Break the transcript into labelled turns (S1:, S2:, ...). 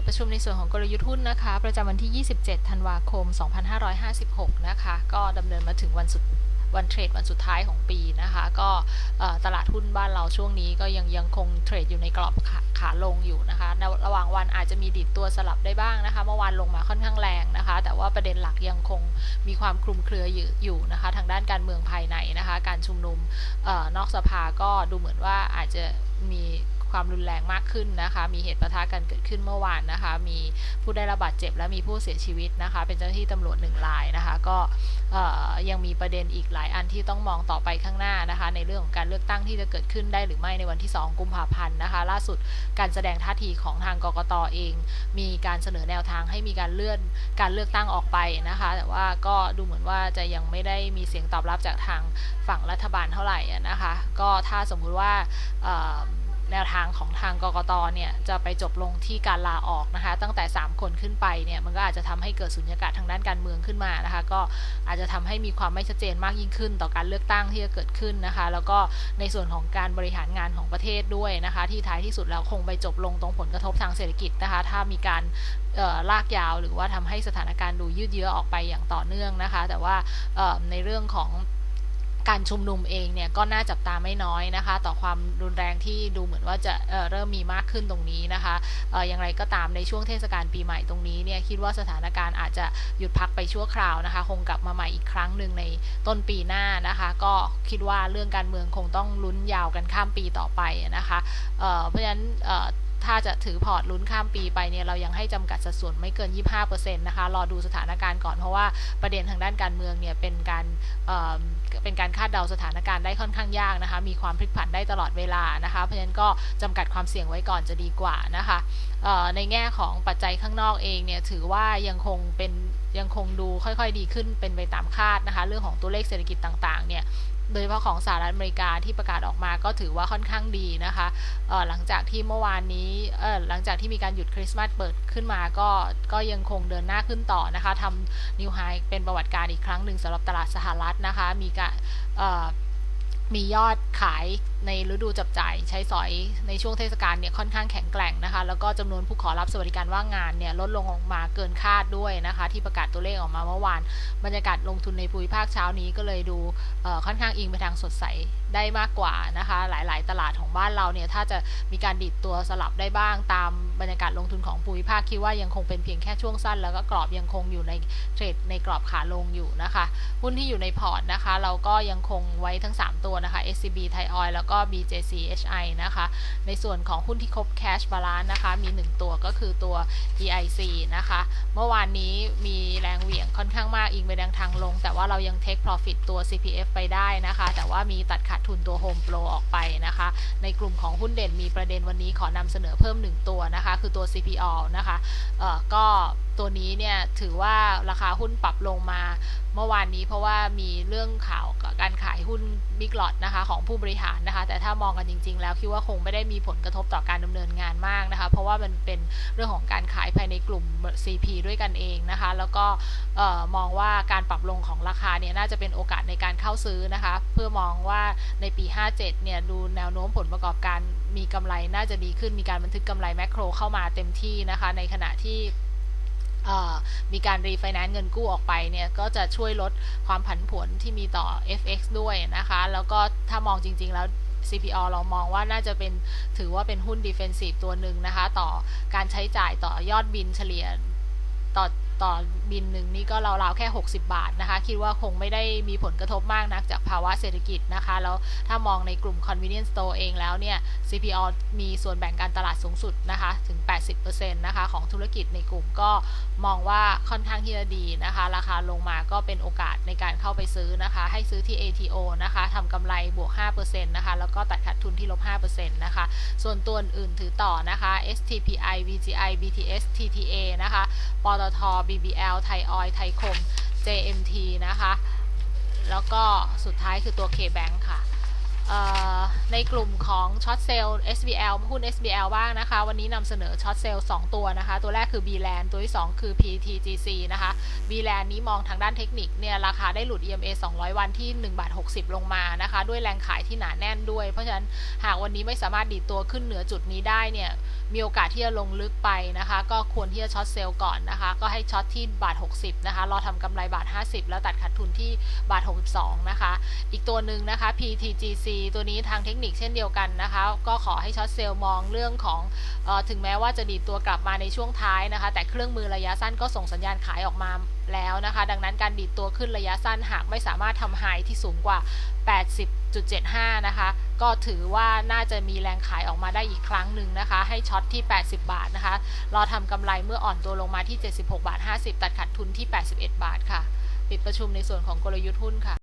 S1: ดประชุมในส่วนของกลยุทธ์หุ้นนะคะ ประจำวันที่ 27 ธันวาคม 2556 นะคะ ก็ดำเนินมาถึงวันสุดวันเทรดวันสุดท้ายของปีนะคะ ก็ตลาดหุ้นบ้านเราช่วงนี้ก็ยังยังคงเทรดอยู่ในกรอบขาขาลงอยู่นะคะในระหว่างวันอาจจะมีดิดตัวสลับได้บ้างนะคะเมื่อวานลงมาค่อนข้างแรงนะคะ แต่ว่าประเด็นหลักยังคงมีความคลุมเครืออยู่อยู่นะคะ ทางด้านการเมืองภายในนะคะ การชุมนุมออนอกสภาก็ดูเหมือนว่าอาจจะมี ความรุนแรงมากขึ้นนะคะ มีเหตุประทะกันเกิดขึ้นเมื่อวานนะคะ มีผู้ได้รับบาดเจ็บและมีผู้เสียชีวิตนะคะ เป็นเจ้าหน้าที่ตำรวจหนึ่งรายนะคะ ก็ยังมีประเด็นอีกหลายอันที่ต้องมองต่อไปข้างหน้านะคะ ในเรื่องของการเลือกตั้งที่จะเกิดขึ้นได้หรือไม่ในวันที่ 2 กุมภาพันธ์นะคะ ล่าสุดการแสดงท่าทีของทางกกตเอง มีการเสนอแนวทางให้มีการเลื่อนการเลือกตั้งออกไปนะคะ แต่ว่าก็ดูเหมือนว่าจะยังไม่ได้มีเสียงตอบรับจากทางฝั่งรัฐบาลเท่าไหร่นะคะ ก็ถ้าสมมุติว่า แนวทางของทางกกตเนี่ยจะไปจบลงที่การลาออกนะคะ ตั้งแต่ 3 คนขึ้นไปเนี่ยมันก็อาจจะทำให้เกิดสุญญากาศทางด้านการเมืองขึ้นมานะคะ ก็อาจจะทำให้มีความไม่ชัดเจนมากยิ่งขึ้น ต่อการเลือกตั้งที่จะเกิดขึ้นนะคะ แล้วก็ในส่วนของการบริหารงานของประเทศด้วยนะคะ ที่ท้ายที่สุดแล้วคงไปจบลงตรงผลกระทบทางเศรษฐกิจนะคะ ถ้ามีการลากยาวหรือว่าทำให้สถานการณ์ดูยืดเยื้อออกไปอย่างต่อเนื่องนะคะ แต่ว่าในเรื่องของ การชุมนุมเองเนี่ยก็น่าจับตาไม่น้อยนะคะ ต่อความรุนแรงที่ดูเหมือนว่าจะเเริ่มมีมากขึ้นตรงนี้นะคะออย่างไรก็ตามในช่วงเทศกาลปีใหม่ตรงนี้เนี่ยคิดว่าสถานการณ์อาจจะหยุดพักไปชั่วคราวนะคะ คงกลับมาใหม่อีกครั้งหนึ่งในต้นปีหน้านะคะ ก็คิดว่าเรื่องการเมืองคงต้องลุ้นยาวกันข้ามปีต่อไปนะคะเเพราะฉะนั้น ถ้าจะถือพอร์ตลุ้นข้ามปีไปเนี่ยเรายังให้จำกัดสัดส่วนไม่เกิน 25%นะคะรอดูสถานการณ์ก่อนเพราะว่าประเด็นทางด้านการเมืองเนี่ยเป็นการเเป็นการคาดเดาสถานการณ์ได้ค่อนข้างยากนะคะ มีความพลิกผันได้ตลอดเวลานะคะ เพราะฉะนั้นก็จำกัดความเสี่ยงไว้ก่อนจะดีกว่านะคะในแง่ของปัจจัยข้างนอกเองเนี่ยถือว่ายังคงเป็นยังคงดูค่อยๆ ดีขึ้นเป็นไปตามคาดนะคะ เรื่องของตัวเลขเศรษฐกิจต่างๆเนี่ย โดยเฉพาะของสหรัฐอเมริกาที่ประกาศออกมาก็ถือว่าค่อนข้างดีนะคะหลังจากที่เมื่อวานนี้หลังจากที่มีการหยุดคริสต์มาสเปิดขึ้นมาก็ก็ยังคงเดินหน้าขึ้นต่อนะคะทำนิวไฮเป็นประวัติการอีกครั้งหนึ่งสำหรับตลาดสหรัฐนะคะมีการมียอดขาย ในฤดูจับจ่ายใช้สอยในช่วงเทศกาลเนี่ยค่อนข้างแข็งแกร่งนะคะ แล้วก็จำนวนผู้ขอรับสวัสดิการว่างงานเนี่ยลดลงออกมาเกินคาดด้วยนะคะ ที่ประกาศตัวเลขออกมาเมื่อวานบรรยากาศลงทุนในภูมิภาคเช้านี้ก็เลยดูค่อนข้างอิงไปทางสดใสได้มากกว่านะคะ หลายๆ ตลาดของบ้านเราเนี่ยถ้าจะมีการดิดตัวสลับได้บ้างตามบรรยากาศลงทุนของภูมิภาคคิดว่ายังคงเป็นเพียงแค่ช่วงสั้น แล้วก็กรอบยังคงอยู่ในเทรดในกรอบขาลงอยู่นะคะหุ้นที่อยู่ในพอร์ตนะคะ เราก็ยังคงไว้ทั้ง 3 ตัวนะคะ SCB Thai Oil แล้วก็ BJC HI นะคะ ในส่วนของหุ้นที่ครบ cash balance นะคะ มี 1 ตัวก็คือตัว EIC นะคะ เมื่อวานนี้มีแรงเหวี่ยงค่อนข้างมากอิงไปทางลง แต่ว่าเรายัง take profit ตัว CPF ไปได้นะคะ แต่ว่ามีตัดขาดทุนตัว Home Pro ออกไปนะคะ ในกลุ่มของหุ้นเด่นมีประเด็นวันนี้ขอนำเสนอเพิ่ม 1 ตัวนะคะ คือตัว CPO นะคะ เอ่อ ก็ ตัวนี้เนี่ยถือว่าราคาหุ้นปรับลงมาเมื่อวานนี้เพราะว่ามีเรื่องข่าวการขายหุ้นบิ๊กลอตนะคะของผู้บริหารนะคะ แต่ถ้ามองกันจริง ๆ แล้วคิดว่าคงไม่ได้มีผลกระทบต่อการดำเนินงานมากนะคะ เพราะว่ามันเป็นเรื่องของการขายภายในกลุ่ม CP ด้วยกันเองนะคะ แล้วก็มองว่าการปรับลงของราคาเนี่ยน่าจะเป็นโอกาสในการเข้าซื้อนะคะ เพื่อมองว่าในปี 57 เนี่ยดูแนวโน้มผลประกอบการมีกำไรน่าจะดีขึ้นมีการบันทึกกำไรแมคโครเข้ามาเต็มที่นะคะ ในขณะที่ มีการรีไฟแนนซ์เงินกู้ออกไปเนี่ยก็จะช่วยลดความผันผวนที่มีต่อ FX ด้วยนะคะ แล้วก็ถ้ามองจริง ๆ แล้ว CPO เรามองว่าน่าจะเป็นถือว่าเป็นหุ้น defensive ตัวหนึ่งนะคะ ต่อการใช้จ่ายต่อยอดบินเฉลี่ยต่อ ต่อบินหนึ่งนี่ก็ราวๆแค่ 60 บาทนะคะ คิดว่าคงไม่ได้มีผลกระทบมากนักจากภาวะเศรษฐกิจนะคะ แล้วถ้ามองในกลุ่ม convenience store เองแล้วเนี่ย CPO มีส่วนแบ่งการตลาดสูงสุดนะคะถึง 80%นะคะของธุรกิจในกลุ่มก็มองว่าค่อนข้างที่จะดีนะคะ ราคาลงมาก็เป็นโอกาสในการเข้าไปซื้อนะคะ ให้ซื้อที่ ATO นะคะทำกำไรบวก 5%นะคะ แล้วก็ตัดขาดทุนที่ลบ 5%นะคะ ส่วนตัวอื่นถือต่อนะคะ STPI VGI BTS TTA นะคะ ปตท BBL ไทยออยไทยคม JMT นะคะ แล้วก็สุดท้ายคือตัว K-Bank ค่ะเอ่อ ในกลุ่มของช็อตเซลล์ SBL หุ้น SBL บ้างนะคะ วันนี้นำเสนอช็อตเซลล์2ตัวนะคะ ตัวแรกคือ B-Land ตัวที่ 2 คือ PTGC นะคะ B-Land นี้มองทางด้านเทคนิคเนี่ยราคาได้หลุด EMA 200 วันที่1บาท60 ลงมานะคะ ด้วยแรงขายที่หนาแน่นด้วย เพราะฉะนั้นหากวันนี้ไม่สามารถดีดตัวขึ้นเหนือจุดนี้ได้เนี่ยมีโอกาสที่จะลงลึกไปนะคะ ก็ควรที่จะช็อตเซลล์ก่อนนะคะ ก็ให้ช็อตที่บาท 60 นะคะ รอทำกำไรบาท 50 แล้วตัดขาดทุนที่บาท 62 นะคะ อีกตัวหนึ่งนะคะ PTGC ตัวนี้ทางเทคนิคเช่นเดียวกันนะคะ ก็ขอให้ช็อตเซลล์มองเรื่องของออถึงแม้ว่าจะดีดตัวกลับมาในช่วงท้ายนะคะ แต่เครื่องมือระยะสั้นก็ส่งสัญญาณขายออกมาแล้วนะคะ ดังนั้นการดีดตัวขึ้นระยะสั้นหากไม่สามารถทำไฮที่สูงกว่า 80.75 นะคะ ก็ถือว่าน่าจะมีแรงขายออกมาได้อีกครั้งหนึ่งนะคะ ให้ช็อตที่ 80 บาทนะคะ รอทำกำไรเมื่ออ่อนตัวลงมาที่ 76 บาท 50 ตัดขาดทุนที่ 81 บาทค่ะ ปิดประชุมในส่วนของกลยุทธ์หุ้นค่ะ